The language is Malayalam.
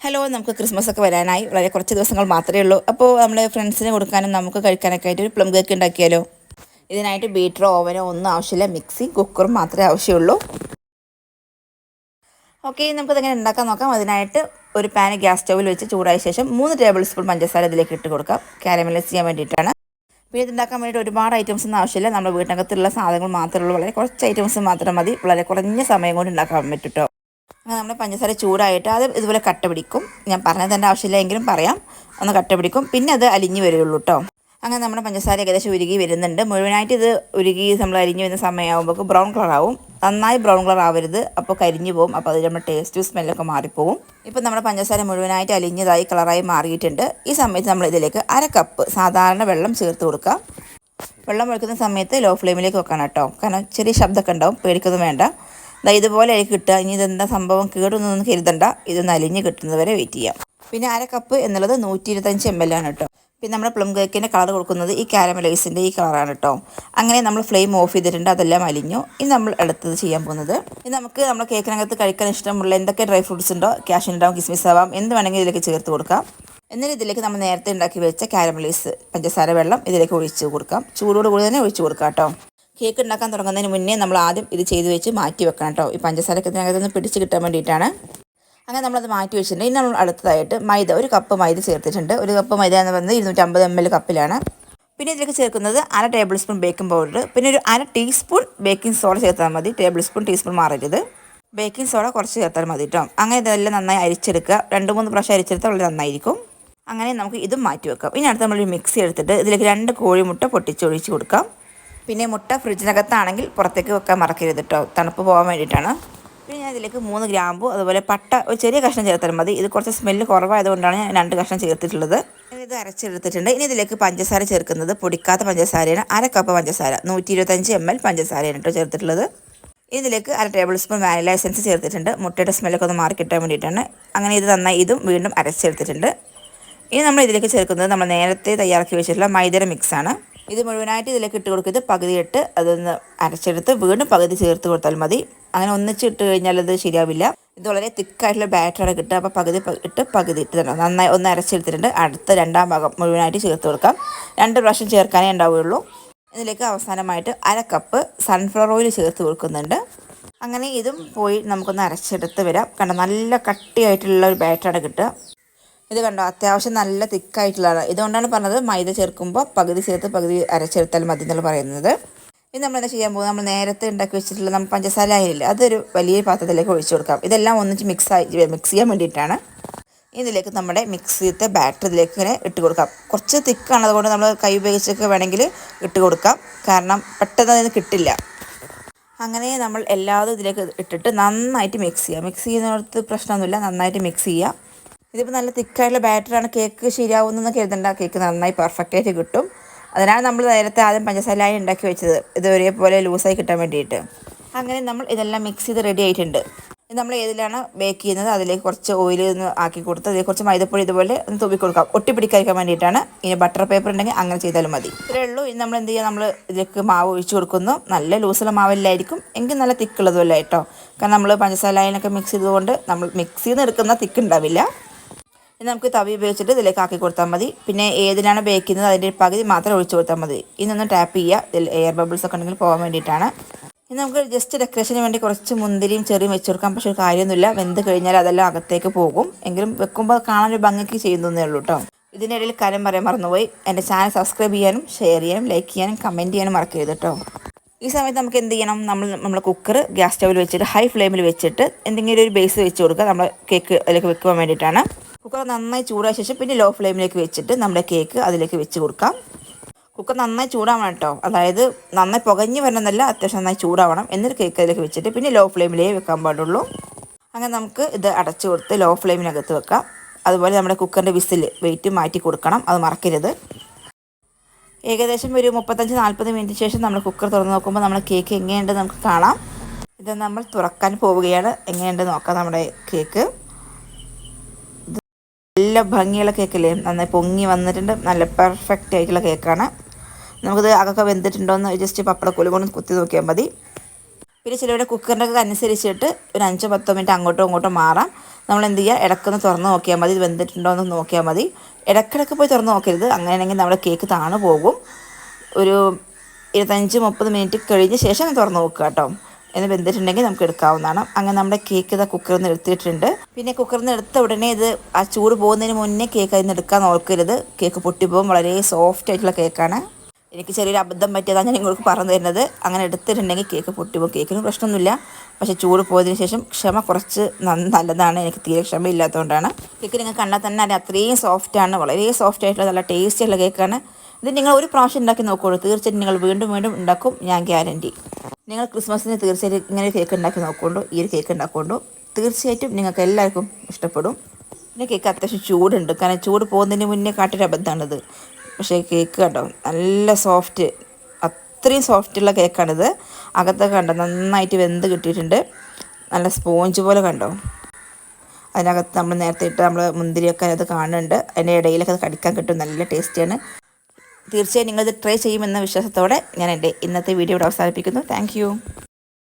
ഹലോ നമുക്ക് ക്രിസ്മസ് ഒക്കെ വരാനായി. വളരെ കുറച്ച് ദിവസങ്ങൾ മാത്രമേ ഉള്ളൂ. അപ്പോൾ നമ്മൾ ഫ്രണ്ട്സിന് കൊടുക്കാനും നമുക്ക് കഴിക്കാനൊക്കെ ആയിട്ട് ഒരു പ്ലം കേക്ക് ഉണ്ടാക്കിയാലോ? ഇതിനായിട്ട് ബീറ്ററോ ഓവനോ ഒന്നും ആവശ്യമില്ല. മിക്സി കുക്കറും മാത്രമേ ആവശ്യമുള്ളൂ. ഓക്കെ നമുക്കതെങ്ങനെ ഉണ്ടാക്കാൻ നോക്കാം. അതിനായിട്ട് ഒരു പാൻ ഗ്യാസ് സ്റ്റൗവിൽ വെച്ച് ചൂടായ ശേഷം മൂന്ന് ടേബിൾ സ്പൂൺ പഞ്ചസാര ഇതിലേക്ക് ഇട്ട് കൊടുക്കാം. കാരമലൈസ് ചെയ്യാൻ വേണ്ടിയിട്ടാണ്. പിന്നെ ഇതുണ്ടാക്കാൻ വേണ്ടിയിട്ട് ഒരുപാട് ഐറ്റംസ് ഒന്നും ആവശ്യമില്ല. നമ്മുടെ വീട്ടിനകത്തുള്ള സാധനങ്ങൾ മാത്രമേ ഉള്ളൂ. വളരെ കുറച്ച് ഐറ്റംസ് മാത്രം മതി. വളരെ കുറഞ്ഞ സമയം കൊണ്ട് ഉണ്ടാക്കാൻ പറ്റും നമ്മുടെ പഞ്ചസാര ചൂടായിട്ട് അത് ഇതുപോലെ കട്ട പിടിക്കും. ഞാൻ പറഞ്ഞത് തന്നെ ആവശ്യമില്ല എങ്കിലും പറയാം. ഒന്ന് കട്ട പിടിക്കും. പിന്നെ അത് അലിഞ്ഞു വരുള്ളൂ കേട്ടോ അങ്ങനെ നമ്മുടെ പഞ്ചസാര ഏകദേശം ഉരുകി വരുന്നുണ്ട്. മുഴുവനായിട്ട് ഇത് ഉരുകി നമ്മൾ അരിഞ്ഞു വരുന്ന സമയമാകുമ്പോൾ ബ്രൗൺ കളർ ആവും നന്നായി ബ്രൗൺ കളർ ആവരുത്. അപ്പോൾ കരിഞ്ഞു പോകും. അപ്പോൾ അതിൽ നമ്മുടെ ടേസ്റ്റ് സ്മെല്ലൊക്കെ മാറിപ്പോവും. ഇപ്പം നമ്മുടെ പഞ്ചസാര മുഴുവനായിട്ട് അലിഞ്ഞതായി കളറായി മാറിയിട്ടുണ്ട്. ഈ സമയത്ത് നമ്മൾ ഇതിലേക്ക് അര കപ്പ് സാധാരണ വെള്ളം ചേർത്ത് കൊടുക്കാം. വെള്ളം ഒഴിക്കുന്ന സമയത്ത് ലോ ഫ്ലെയിമിലേക്ക് വെക്കണം കേട്ടോ കാരണം ചെറിയ ശബ്ദമൊക്കെ ഉണ്ടാവും. പേടിക്കൊന്നും വേണ്ട. ഇതുപോലെ ആയി കിട്ടുക. ഇനി ഇതെന്താ സംഭവം? കേടുന്നൊന്നും കരുതണ്ട. ഇത് അലിഞ്ഞ് കിട്ടുന്നത് വരെ വെയിറ്റ് ചെയ്യാം. പിന്നെ അര കപ്പ് എന്നുള്ളത് നൂറ്റി ഇരുപത്തഞ്ച് എം എൽ ആണ് കേട്ടോ. പിന്നെ നമ്മൾ പ്ലം കേക്കിന്റെ കളർ കൊടുക്കുന്നത് ഈ കാരമലൈസിന്റെ ഈ കളറാണ് കേട്ടോ. അങ്ങനെ നമ്മൾ ഫ്ലെയിം ഓഫ് ചെയ്തിട്ടുണ്ട്. അതെല്ലാം അലിഞ്ഞു. ഇനി നമ്മൾ അടുത്തത് ചെയ്യാൻ പോകുന്നത്. ഇനി നമുക്ക് നമ്മുടെ കേക്കിനകത്ത് കഴിക്കാൻ ഇഷ്ടമുള്ള എന്തൊക്കെ ഡ്രൈ ഫ്രൂട്ട്സ് ഉണ്ടോ ക്യാഷ് ഉണ്ടാവും കിസ്മിസ് ആവാം എന്ത് വേണമെങ്കിൽ ഇതിലേക്ക് ചേർത്ത് കൊടുക്കാം. എന്നിട്ട് ഇതിലേക്ക് നമ്മൾ നേരത്തെ ഉണ്ടാക്കി വെച്ച കാരമലൈസ് പഞ്ചസാര വെള്ളം ഇതിലേക്ക് ഒഴിച്ച് കൊടുക്കാം. ചൂടോട് കൂടി തന്നെ ഒഴിച്ച് കൊടുക്കാം കേട്ടോ. കേക്ക് ഉണ്ടാക്കാൻ തുടങ്ങുന്നതിന് മുന്നേ നമ്മൾ ആദ്യം ഇത് ചെയ്ത് വെച്ച് മാറ്റി വെക്കണം കേട്ടോ. ഈ പഞ്ചസാരക്ക് ഇതിനകത്തുനിന്ന് പിടിച്ച് കിട്ടാൻ വേണ്ടിയിട്ടാണ്. അങ്ങനെ നമ്മളത് മാറ്റി വെച്ചിട്ടുണ്ട്. ഇനി നമ്മൾ അടുത്തതായിട്ട് മൈദ ഒരു കപ്പ് മൈദ ചേർത്തിട്ടുണ്ട്. ഒരു കപ്പ് മൈദ എന്ന് പറയുന്നത് ഇരുന്നൂറ്റമ്പത് എം എൽ കപ്പിലാണ്. പിന്നെ ഇതിലേക്ക് ചേർക്കുന്നത് അര ടേബിൾ സ്പൂൺ ബേക്കിംഗ് പൗഡർ പിന്നെ ഒരു അര ടീസ്പൂൺ ബേക്കിംഗ് സോഡ ചേർത്താൽ മതി. ടേബിൾ സ്പൂൺ ടീസ്പൂൺ മാറരുത്. ബേക്കിംഗ് സോഡ കുറച്ച് ചേർത്താൽ മതി കേട്ടോ അങ്ങനെ ഇതെല്ലാം നന്നായി അരിച്ചെടുക്കുക. രണ്ട് മൂന്ന് പ്രാവശ്യം അരിച്ചെടുത്താൽ വളരെ നന്നായിരിക്കും. അങ്ങനെ നമുക്ക് ഇതും മാറ്റി വെക്കാം. ഇനി അടുത്ത് നമ്മളൊരു മിക്സി എടുത്തിട്ട് ഇതിലേക്ക് രണ്ട് കോഴിമുട്ട പൊട്ടിച്ചൊഴിച്ച് കൊടുക്കാം. പിന്നെ മുട്ട ഫ്രിഡ്ജിനകത്താണെങ്കിൽ പുറത്തേക്ക് വെക്കാൻ മറക്കരുത് കേട്ടോ തണുപ്പ് പോകാൻ വേണ്ടിയിട്ടാണ്. പിന്നെ ഞാൻ ഇതിലേക്ക് മൂന്ന് ഗ്രാമ്പു അതുപോലെ പട്ട ഒരു ചെറിയ കഷ്ണം ചേർത്താൽ മതി. ഇത് കുറച്ച് സ്മെല്ല് കുറവായതുകൊണ്ടാണ് ഞാൻ രണ്ട് കഷ്ണം ചേർത്തിട്ടുള്ളത്. ഇത് അരച്ചെടുത്തിട്ടുണ്ട്. ഇനി ഇതിലേക്ക് പഞ്ചസാര ചേർക്കുന്നത് പൊടിക്കാത്ത പഞ്ചസാരയാണ്. അര കപ്പ് പഞ്ചസാര. നൂറ്റി ഇരുപത്തഞ്ച് എം എൽ പഞ്ചസാരയാണ് കേട്ടോ ചേർത്തിട്ടുള്ളത്. ഇതിലേക്ക് അര ടേബിൾ സ്പൂൺ വാനില എസൻസ് ചേർത്തിട്ടുണ്ട്. മുട്ടയുടെ സ്മെല്ലൊക്കെ ഒന്ന് മാറി കിട്ടാൻ വേണ്ടിയിട്ടാണ്. അങ്ങനെ ഇത് നന്നായി ഇതും വീണ്ടും അരച്ചെടുത്തിട്ടുണ്ട്. ഇനി നമ്മൾ ഇതിലേക്ക് ചേർക്കുന്നത് നമ്മൾ നേരത്തെ തയ്യാറാക്കി വെച്ചിട്ടുള്ള മൈദര മിക്സാണ് ഇത് മുഴുവനായിട്ട് ഇതിലേക്ക് ഇട്ട് കൊടുക്കരുത് പകുതി ഇട്ട് അതൊന്ന് അരച്ചെടുത്ത് വീണ്ടും പകുതി ചേർത്ത് കൊടുത്താൽ മതി. അങ്ങനെ ഒന്നിച്ചിട്ട് കഴിഞ്ഞാൽ അത് ശരിയാവില്ല. ഇത് വളരെ തിക്കായിട്ടുള്ള ബാറ്ററാണ് കിട്ടുക. അപ്പോൾ പകുതി ഇട്ട് പകുതി ഇട്ട് തരണം നന്നായി ഒന്ന് അരച്ചെടുത്തിട്ടുണ്ട്. അടുത്ത രണ്ടാം ഭാഗം മുഴുവനായിട്ട് ചേർത്ത് കൊടുക്കാം. രണ്ട് പ്രാവശ്യം ചേർക്കാനേ ഉണ്ടാവുകയുള്ളൂ. ഇതിലേക്ക് അവസാനമായിട്ട് അര കപ്പ് സൺഫ്ലവർ ഓയിൽ ചേർത്ത് കൊടുക്കുന്നുണ്ട്. അങ്ങനെ ഇതും പോയി നമുക്കൊന്ന് അരച്ചെടുത്ത് വരാം. കണ്ട? നല്ല കട്ടിയായിട്ടുള്ള ഒരു ബാറ്ററാണ് കിട്ടുക. ഇത് കണ്ടോ? അത്യാവശ്യം നല്ല തിക്കായിട്ടുള്ളതാണ് ഇതുകൊണ്ടാണ് പറഞ്ഞത് മൈദ ചേർക്കുമ്പോൾ പകുതി ചേർത്ത് പകുതി അരച്ചെടുത്താൽ മതി എന്നുള്ള പറയുന്നത്. ഇത് നമ്മൾ എന്താ ചെയ്യാൻ പോകുന്നത്? നമ്മൾ നേരത്തെ ഉണ്ടാക്കി വെച്ചിട്ടുള്ള നമ്മൾ പഞ്ചസാര ആയില്ല അതൊരു വലിയ പാത്രത്തിലേക്ക് ഒഴിച്ചു കൊടുക്കാം. ഇതെല്ലാം ഒന്നിച്ച് മിക്സ് ആയി മിക്സ് ചെയ്യാൻ വേണ്ടിയിട്ടാണ്. ഇതിലേക്ക് നമ്മുടെ മിക്സ് ചെയ്ത ബാറ്റർ ഇതിലേക്ക് ഇങ്ങനെ ഇട്ട് കൊടുക്കാം. കുറച്ച് തിക്കാണ് അതുകൊണ്ട് നമ്മൾ കൈ ഉപയോഗിച്ചൊക്കെ വേണമെങ്കിൽ ഇട്ട് കൊടുക്കാം. കാരണം പെട്ടെന്ന് അതിന് കിട്ടില്ല. അങ്ങനെ നമ്മൾ എല്ലാതും ഇതിലേക്ക് ഇട്ടിട്ട് നന്നായിട്ട് മിക്സ് ചെയ്യാം. മിക്സ് ചെയ്യുന്നിടത്ത് പ്രശ്നമൊന്നുമില്ല. നന്നായിട്ട് മിക്സ് ചെയ്യുക ഇതിപ്പോൾ നല്ല തിക്കായിട്ടുള്ള ബാറ്ററാണ്. കേക്ക് ശരിയാവുന്നതെന്ന് കരുതണ്ട. കേക്ക് നന്നായി പെർഫെക്റ്റ് ആയിട്ട് കിട്ടും. അതിനാണ് നമ്മൾ നേരത്തെ ആദ്യം പഞ്ചസാരയായി ഉണ്ടാക്കി വെച്ചത്. ഇത് ഒരേപോലെ ലൂസായി കിട്ടാൻ വേണ്ടിയിട്ട്. അങ്ങനെ നമ്മൾ ഇതെല്ലാം മിക്സ് ചെയ്ത് റെഡി ആയിട്ടുണ്ട്. ഇത് നമ്മൾ ഏതിലാണ് ബേക്ക് ചെയ്യുന്നത്? അതിലേക്ക് കുറച്ച് ഓയിൽ ഒന്ന് ആക്കി കൊടുത്ത് അതിലേക്ക് കുറച്ച് മൈദപ്പൊടി ഇതുപോലെ ഒന്ന് തൂവി കൊടുക്കാം. ഒട്ടിപ്പിടിക്കാതിരിക്കാൻ വേണ്ടിയിട്ടാണ്. ഇനി ബട്ടർ പേപ്പർ ഉണ്ടെങ്കിൽ അങ്ങനെ ചെയ്താലും മതി. ഇത്രയേ ഉള്ളൂ. ഇനി നമ്മൾ എന്ത് ചെയ്യുക നമ്മൾ ഇതിലേക്ക് മാവ് ഒഴിച്ച് കൊടുക്കുന്നു. നല്ല ലൂസുള്ള മാവില്ലായിരിക്കും. എങ്കിൽ നല്ല തിക്കുള്ളതുമല്ല കേട്ടോ. കാരണം നമ്മൾ പഞ്ചസാര മിക്സ് ചെയ്തുകൊണ്ട് നമ്മൾ മിക്സ് ചെയ്ത് എടുക്കുന്ന തിക്ക് ഉണ്ടാവില്ല. ഇനി നമുക്ക് തവി ഉപയോഗിച്ചിട്ട് ഇതിലേക്ക് ആക്കി കൊടുത്താൽ മതി. പിന്നെ ഏതിനാണ് ബേക്ക് ചെയ്യുന്നത് അതിന്റെ പകുതി മാത്രം ഒഴിച്ചു കൊടുത്താൽ മതി. ഇന്നൊന്ന് ടാപ്പ് ചെയ്യുക. ഇതിൽ എയർ ബബിൾസ് ഒക്കെ ഉണ്ടെങ്കിൽ പോകാൻ വേണ്ടിയിട്ടാണ്. ഇനി നമുക്ക് ജസ്റ്റ് ഡെക്കറേഷന് വേണ്ടി കുറച്ച് മുന്തിരിയും ചെറിയും വെച്ച് കൊടുക്കാം. പക്ഷേ കാര്യമൊന്നുമില്ല. വെന്ത് കഴിഞ്ഞാൽ അതെല്ലാം അകത്തേക്ക് പോകും. എങ്കിലും വെക്കുമ്പോൾ കാണാൻ ഒരു ഭംഗിക്ക് ചെയ്യുന്നതേ ഉള്ളൂ കേട്ടോ ഇതിനിടയിൽ കാര്യം പറയാൻ മറന്നുപോയി. എന്റെ ചാനൽ സബ്സ്ക്രൈബ് ചെയ്യാനും ഷെയർ ചെയ്യാനും ലൈക്ക് ചെയ്യാനും കമന്റ് ചെയ്യാനും മറക്കരുത് കേട്ടോ ഈ സമയത്ത് നമുക്ക് എന്ത് ചെയ്യണം? നമ്മൾ നമ്മൾ കുക്കർ ഗ്യാസ് സ്റ്റവിൽ വെച്ചിട്ട് ഹൈ ഫ്ലെയിമിൽ വെച്ചിട്ട് എന്തെങ്കിലും ഒരു ബേസ് വെച്ച് കൊടുക്കുക. നമ്മൾ കേക്ക് അതിലേക്ക് വെക്കുവാൻ വേണ്ടിയിട്ടാണ്. കുക്കർ നന്നായി ചൂടായ ശേഷം പിന്നെ ലോ ഫ്ലെയിമിലേക്ക് വെച്ചിട്ട് നമ്മുടെ കേക്ക് അതിലേക്ക് വെച്ച് കൊടുക്കാം. കുക്കർ നന്നായി ചൂടാവണം കേട്ടോ. അതായത് നന്നായി പുകഞ്ഞ് വരണമെന്നല്ല അത്യാവശ്യം നന്നായി ചൂടാവണം എന്നിട്ട് കേക്ക് അതിലേക്ക് വെച്ചിട്ട് പിന്നെ ലോ ഫ്ലെയിമിലേ വെക്കാൻ പാടുള്ളൂ. അങ്ങനെ നമുക്ക് ഇത് അടച്ചു കൊടുത്ത് ലോ ഫ്ലെയിമിനകത്ത് വെക്കാം. അതുപോലെ നമ്മുടെ കുക്കറിന്റെ വിസിൽ വെയിറ്റ് മാറ്റി കൊടുക്കണം. അത് മറക്കരുത്. ഏകദേശം ഒരു മുപ്പത്തഞ്ച് നാൽപ്പത് മിനിറ്റ് ശേഷം നമ്മൾ കുക്കർ തുറന്ന് നോക്കുമ്പോൾ നമ്മുടെ കേക്ക് എങ്ങനെയുണ്ട് നമുക്ക് കാണാം. ഇത് നമ്മൾ തുറക്കാൻ പോവുകയാണ്. എങ്ങനെയുണ്ട് നോക്കാം നമ്മുടെ കേക്ക്. നല്ല ഭംഗിയുള്ള കേക്കല്ലേ? നന്നായി പൊങ്ങി വന്നിട്ടുണ്ട്. നല്ല പെർഫെക്റ്റ് ആയിട്ടുള്ള കേക്കാണ്. നമുക്കിത് വെന്തിട്ടുണ്ടോ എന്ന് ജസ്റ്റ് പപ്പടക്കൊലി കൊണ്ട് കുത്തി നോക്കിയാൽ മതി. പിന്നെ ചിലവിടെ കുക്കറിന്റെ അനുസരിച്ചിട്ട് ഒരു അഞ്ചോ പത്തോ മിനിറ്റ് അങ്ങോട്ടോ ഇങ്ങോട്ടോ മാറാം. നമ്മൾ എന്ത് ചെയ്യുക ഇടക്കൊന്ന് തുറന്ന് നോക്കിയാൽ മതി. ഇത് വെന്തിട്ടുണ്ടോ എന്ന് നോക്കിയാൽ മതി. ഇടക്കിടക്ക് പോയി തുറന്ന് നോക്കരുത്. അങ്ങനെയാണെങ്കിൽ നമ്മുടെ കേക്ക് താണു പോകും. ഒരു ഇരുപത്തഞ്ച് മുപ്പത് മിനിറ്റ് കഴിഞ്ഞ ശേഷം തുറന്ന് നോക്കുക കേട്ടോ. എന്ന് വെന്തിട്ടുണ്ടെങ്കിൽ നമുക്ക് എടുക്കാവുന്നതാണ്. അങ്ങനെ നമ്മുടെ കേക്ക് ഇതാ കുക്കറിൽ നിന്ന് എടുത്തിട്ടുണ്ട്. പിന്നെ കുക്കറിൽ നിന്ന് എടുത്ത ഉടനെ ഇത് ആ ചൂട് പോകുന്നതിന് മുന്നേ കേക്ക് അതിൽ നിന്ന് എടുക്കാൻ നോക്കരുത്. കേക്ക് പൊട്ടിപ്പോകും. വളരെ സോഫ്റ്റ് ആയിട്ടുള്ള കേക്കാണ് എനിക്ക് ചെറിയൊരു അബദ്ധം പറ്റിയതാണ് ഞാൻ നിങ്ങൾക്ക് പറഞ്ഞു തരുന്നത്. അങ്ങനെ എടുത്തിട്ടുണ്ടെങ്കിൽ കേക്ക് പൊട്ടിപ്പോകും. കേക്കിന് പ്രശ്നമൊന്നുമില്ല. പക്ഷേ ചൂട് പോയതിന് ശേഷം ക്ഷമ കുറച്ച് നല്ലതാണ്. എനിക്ക് തീരെ ക്ഷമ ഇല്ലാത്തതുകൊണ്ടാണ് കേക്ക് നിങ്ങൾ കണ്ടാൽ തന്നെ അറിയാം അത്രയും സോഫ്റ്റാണ് വളരെ സോഫ്റ്റ് ആയിട്ടുള്ള നല്ല ടേസ്റ്റി ഉള്ള കേക്കാണ് ഇത് നിങ്ങൾ ഒരു പ്രാവശ്യം ഉണ്ടാക്കി നോക്കുകയുള്ളൂ തീർച്ചയായിട്ടും നിങ്ങൾ വീണ്ടും വീണ്ടും ഉണ്ടാക്കും. ഞാൻ ഗ്യാരണ്ടി നിങ്ങൾ ക്രിസ്മസിന് തീർച്ചയായിട്ടും ഇങ്ങനെ കേക്ക് ഉണ്ടാക്കി നോക്കുകൊണ്ടു ഈ ഒരു കേക്ക് ഉണ്ടാക്കുകൊണ്ടു തീർച്ചയായിട്ടും നിങ്ങൾക്ക് എല്ലാവർക്കും ഇഷ്ടപ്പെടും. പിന്നെ കേക്ക് അത്യാവശ്യം ചൂടുണ്ട്. കാരണം ചൂട് പോകുന്നതിന് മുന്നേ കാട്ടൊരു അബദ്ധമാണിത്. പക്ഷേ കേക്ക് കണ്ടോ? നല്ല സോഫ്റ്റ് അത്രയും സോഫ്റ്റുള്ള കേക്കാണിത്. അകത്തൊക്കെ കണ്ടോ? നന്നായിട്ട് വെന്ത് കിട്ടിയിട്ടുണ്ട്. നല്ല സ്പോഞ്ച് പോലെ കണ്ടോ? അതിനകത്ത് നമ്മൾ നേരത്തെ ഇട്ട് നമ്മൾ മുന്തിരിയൊക്കെ അതിനകത്ത് കാണുന്നുണ്ട്. അതിന്റെ ഇടയിലൊക്കെ അത് കടിക്കാൻ കിട്ടും. നല്ല ടേസ്റ്റിയാണ്. തീർച്ചയായും നിങ്ങളിത് ട്രൈ ചെയ്യുമെന്ന വിശ്വാസത്തോടെ ഞാൻ എന്റെ ഇന്നത്തെ വീഡിയോ ഇവിടെ അവസാനിപ്പിക്കുന്നു. താങ്ക്